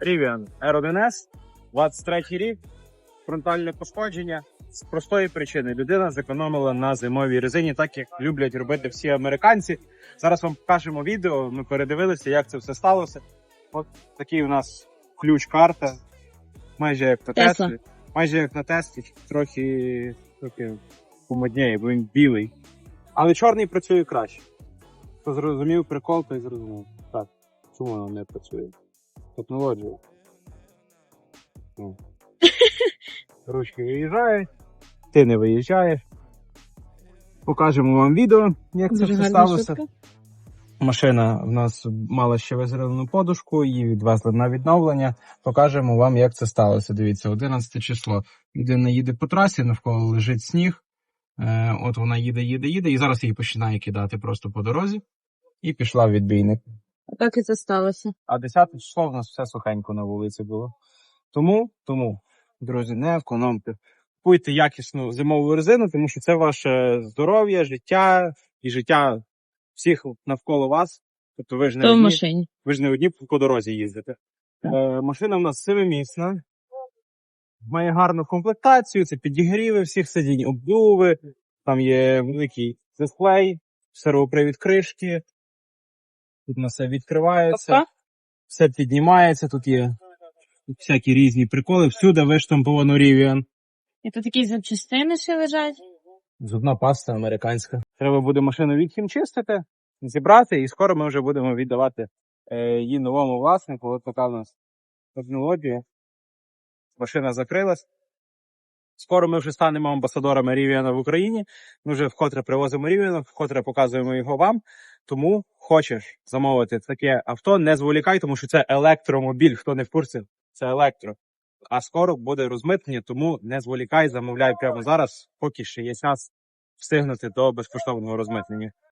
Rivian R1S, 23 рік, фронтальне пошкодження. З простої причини людина зекономила на зимовій резині, так як люблять робити всі американці. Зараз вам покажемо відео. Ми передивилися, як це все сталося. От такий у нас ключ-карта, майже як на Тесла. Теслі. Майже як на тесті, трохи, трохи помодніє, бо він білий. Але чорний працює краще. Хто зрозумів прикол, той зрозумів. Так, чому воно не працює? Технологія. Ну. Ручки виїжджають, ти не виїжджаєш. Покажемо вам відео, як це все сталося. шутка. Машина в нас мала ще визелену подушку, її відвезли на відновлення. Покажемо вам, як це сталося. Дивіться, 11 число. Людина їде по трасі, навколо лежить сніг. Е, от вона їде, їде, їде, і зараз її починає кидати просто по дорозі. І пішла в відбійник. А Так і це сталося. А 10 число в нас все сухенько на вулиці було. Тому, тому, друзі, не економте. Купуйте якісну зимову резину, тому що це ваше здоров'я, життя і життя всіх навколо вас. Тобто ви ж не То в одні, машині. ви ж не одні по дорозі їздите. Е, машина в нас семимісна, має гарну комплектацію, це підігріви всіх сидінь, обдуви, там є великий дисплей, сервопривід кришки. Тут на все відкривається, Тобто? все піднімається, тут є всякі різні приколи, всюди виштамповано Rivian. І тут такі запчастини ще лежать. Зубна паста американська. Треба буде машину відхімчистити, зібрати, і скоро ми вже будемо віддавати е, її новому власнику. От така в нас технологія. Машина закрилась. Скоро ми вже станемо амбасадорами Рівіана в Україні. Ми вже вкотре привозимо Рівіана, вкотре показуємо його вам. Тому хочеш замовити таке авто, не зволікай, тому що це електромобіль. Хто не в курсі, це електро. А скоро буде розмитнення, тому не зволікай, замовляй прямо зараз, поки ще є час встигнути до безкоштовного розмитнення.